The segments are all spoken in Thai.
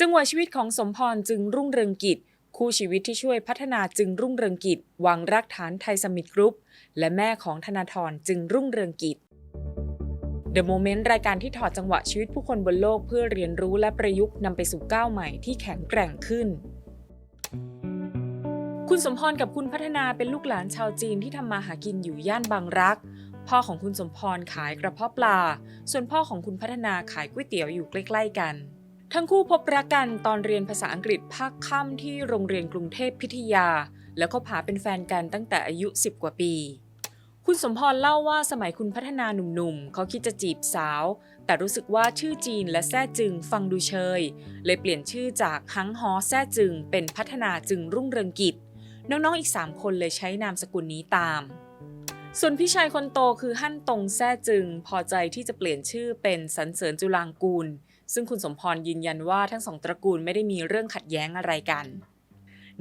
จังหวะชีวิตของสมพรจึงรุ่งเรืองกิจ คู่ชีวิตที่ช่วยพัฒนาจึงรุ่งเรืองกิจวางรากฐานไทยสมิธกรุ๊ปและแม่ของธนาธรจึงรุ่งเรืองกิจ The Moment รายการที่ถอดจังหวะชีวิตผู้คนบนโลกเพื่อเรียนรู้และประยุกต์นำไปสู่ก้าวใหม่ที่แข็งแกร่งขึ้น คุณสมพรกับคุณพัฒนาเป็นลูกหลานชาวจีนที่ทำมาหากินอยู่ย่านบางรัก พ่อของคุณสมพรขายกระเพาะปลา ส่วนพ่อของคุณพัฒนาขายก๋วยเตี๋ยวอยู่ใกล้ ๆ กัน ทั้งคู่พบรักกันตอนเรียนภาษาอังกฤษภาคค่ำที่โรงเรียนกรุงเทพพิทยา แล้วก็พาเป็นแฟนกันตั้งแต่อายุ 10 กว่าปี คุณสมพรเล่าว่าสมัยคุณพัฒนาหนุ่มๆ เขาคิดจะจีบสาว แต่รู้สึกว่าชื่อจีนและแซ่จึงฟังดูเชย เลยเปลี่ยนชื่อจากฮังฮอแซ่จึง เป็นพัฒนาจึงรุ่งเรืองกิจ น้องๆ อีก 3 คนเลยใช้นามสกุลนี้ตามส่วนพี่ชายคนโตคือฮั่นตงแซ่จึง พอใจที่จะเปลี่ยนชื่อเป็นสันเสริญจุลางกูล ซึ่งคุณสมพรยืนยันว่าทั้งสองตระกูลไม่ได้มีเรื่องขัดแย้งอะไรกัน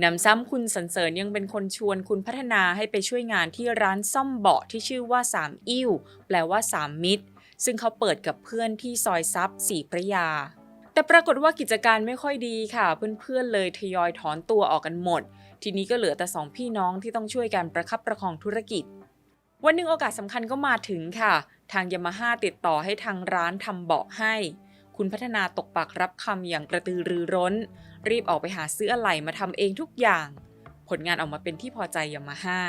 นำซ้ำคุณสันเสริญยังเป็นคนชวนคุณพัฒนาให้ไปช่วยงานที่ร้านซ่อมเบาะที่ชื่อว่าสามอิ่วแปลว่าสามมิตร ซึ่งเขาเปิดกับเพื่อนที่ซอยซับสี่พระยา แต่ปรากฏว่ากิจการไม่ค่อยดีค่ะ เพื่อนๆเลยทยอยถอนตัวออกกันหมด ทีนี้ก็เหลือแต่สองพี่น้องที่ต้องช่วยกันประคับประคองธุรกิจ วันหนึ่งโอกาสสำคัญก็มาถึงค่ะ ทางยามาฮ่าติดต่อให้ทางร้านทำเบาะให้ คุณพัฒนาตกปากรับคำอย่างกระตือรือร้น รีบออกไปหาซื้ออะไหล่มาทำเองทุกอย่าง ผลงานออกมาเป็นที่พอใจยามาฮ่า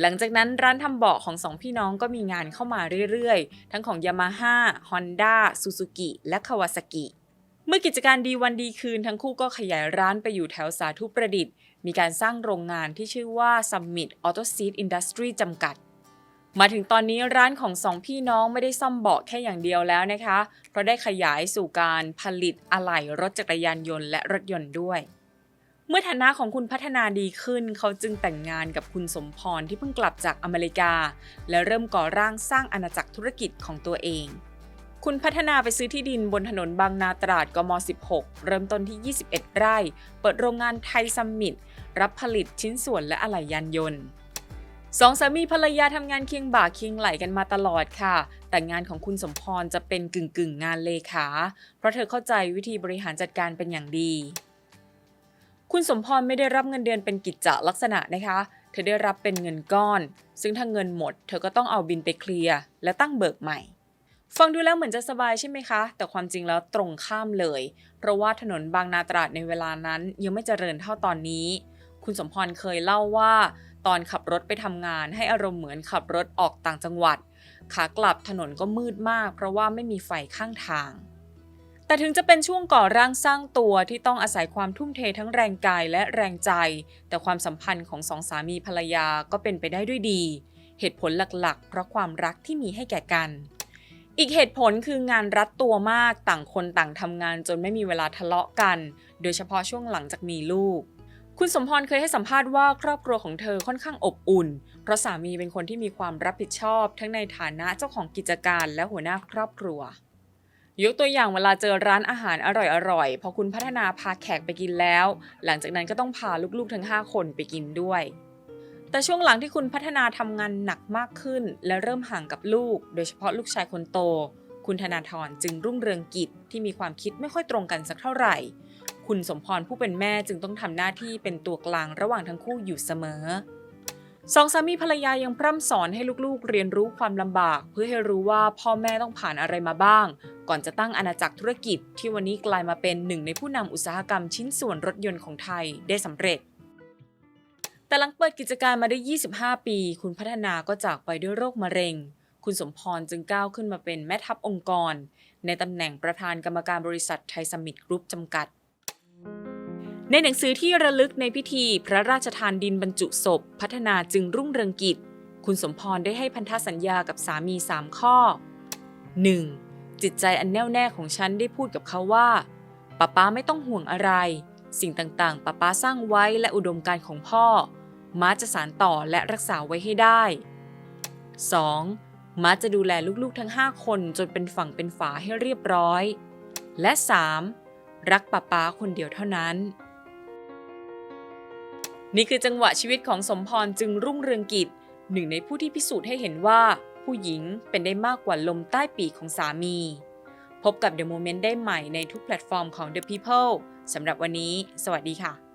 หลังจากนั้นร้านทำเบาะของสองพี่น้องก็มีงานเข้ามาเรื่อยๆ ทั้งของยามาฮ่าฮอนด้าซูซูกิและคาวาซากิเมื่อกิจการดีวันดีคืนทั้งคู่ก็ขยายร้านไปอยู่แถวสาธุประดิษฐ์ มีการสร้างโรงงานที่ชื่อว่า Summit Auto Seat Industry จำกัด มาถึงตอนนี้ร้านของสองพี่น้องไม่ได้ซ่อมเบาะแค่อย่างเดียวแล้วนะคะ เพราะได้ขยายสู่การผลิตอะไหล่รถจักรยานยนต์และรถยนต์ด้วย เมื่อฐานะของคุณพัฒนาดีขึ้น เขาจึงแต่งงานกับคุณสมพรที่เพิ่งกลับจากอเมริกา และเริ่มก่อร่างสร้างอาณาจักรธุรกิจของตัวเอง คุณพัฒนาไปซื้อที่ดินบนถนนบางนาตราดกม 16 เริ่มต้นที่ 21 ไร่ เปิดโรงงานไทยซัมมิตรับผลิตชิ้นส่วนและอะไหล่ยานยนต์ สองสามีภรรยาทำงานเคียงบ่าเคียงไหลกันมาตลอดค่ะ แต่งานของคุณสมพรจะเป็นกึ่งกึ่งงานเลขา เพราะเธอเข้าใจวิธีบริหารจัดการเป็นอย่างดี คุณสมพรไม่ได้รับเงินเดือนเป็นกิจจลักษณะนะคะ เธอได้รับเป็นเงินก้อน ซึ่งถ้าเงินหมด เธอก็ต้องเอาบินไปเคลียร์และตั้งเบิกใหม่ ฟังดูแล้วเหมือนจะสบายใช่ไหมคะ แต่ความจริงแล้วตรงข้ามเลย เพราะว่าถนนบางนาตราดในเวลานั้นยังไม่เจริญเท่าตอนนี้ คุณสมพรเคยเล่าว่า ตอนขับรถไปทำงานให้อารมณ์เหมือนขับรถออกต่างจังหวัด ขากลับถนนก็มืดมาก เพราะว่าไม่มีไฟข้างทาง แต่ถึงจะเป็นช่วงก่อร่างสร้างตัวที่ต้องอาศัยความทุ่มเททั้งแรงกายและแรงใจ แต่ความสัมพันธ์ของสองสามีภรรยาก็เป็นไปได้ด้วยดี เหตุผลหลักๆ เพราะความรักที่มีให้แก่กันอีกเหตุผลคืองานรัดตัวมากต่างคนต่างทำงานจนไม่มีเวลาทะเลาะกัน โดยเฉพาะช่วงหลังจากมีลูก คุณสมพรเคยให้สัมภาษณ์ว่าครอบครัวของเธอค่อนข้างอบอุ่น เพราะสามีเป็นคนที่มีความรับผิดชอบ ทั้งในฐานะเจ้าของกิจการและหัวหน้าครอบครัว ยกตัวอย่างเวลาเจอร้านอาหารอร่อยๆ พอคุณพัฒนาพาแขกไปกินแล้ว หลังจากนั้นก็ต้องพาลูกๆทั้ง 5 คนไปกินด้วย แต่ช่วงหลังที่คุณพัฒนาทำงานหนักมากขึ้น และเริ่มห่างกับลูก โดยเฉพาะลูกชายคนโต คุณธนาธรจึงรุ่งเรืองกิจที่มีความคิดไม่ค่อยตรงกันสักเท่าไหร่ คุณสมพรผู้เป็นแม่จึงต้องทำหน้าที่เป็นตัวกลางระหว่างทั้งคู่อยู่เสมอสองสามีภรรยายังพร่ำสอนให้ลูกๆ เรียนรู้ความลำบาก เพื่อให้รู้ว่าพ่อแม่ต้องผ่านอะไรมาบ้าง ก่อนจะตั้งอาณาจักรธุรกิจ ที่วันนี้กลายมาเป็นหนึ่งในผู้นำอุตสาหกรรมชิ้นส่วนรถยนต์ของไทยได้สำเร็จ แต่หลังเปิดกิจการมาได้ 25 ปี คุณพัฒนาก็จากไปด้วยโรคมะเร็ง คุณสมพรจึงก้าวขึ้นมาเป็นแม่ทัพองค์กร ในตำแหน่งประธานกรรมการบริษัทไทยสมิธกรุ๊ปจำกัด ในหนังสือที่ระลึกในพิธีพระราชทานดินบรรจุศพ พัฒนาจึงรุ่งเรืองกิจ คุณสมพรได้ให้พันธสัญญากับสามี 3 ข้อ 1. จิตใจอันแน่วแน่ของฉันได้พูดกับเขาว่าป้าป้าไม่ต้องห่วงอะไร สิ่งต่างๆป้าป้าสร้างไว้และอุดมการของพ่อ ม้าจะสานต่อและรักษาไว้ให้ได้ 2. ม้าจะดูแลลูกๆทั้ง 5 คนจนเป็นฝั่งเป็นฝาให้เรียบร้อย และ 3. รักป้าป้าคนเดียวเท่านั้น นี่คือจังหวะชีวิตของสมพรจึงรุ่งเรืองกิจ หนึ่งในผู้ที่พิสูจน์ให้เห็นว่า ผู้หญิงเป็นได้มากกว่าลมใต้ปีกของสามี พบกับ The Moment ได้ใหม่ในทุกแพลตฟอร์มของ The People สำหรับวันนี้ สวัสดีค่ะ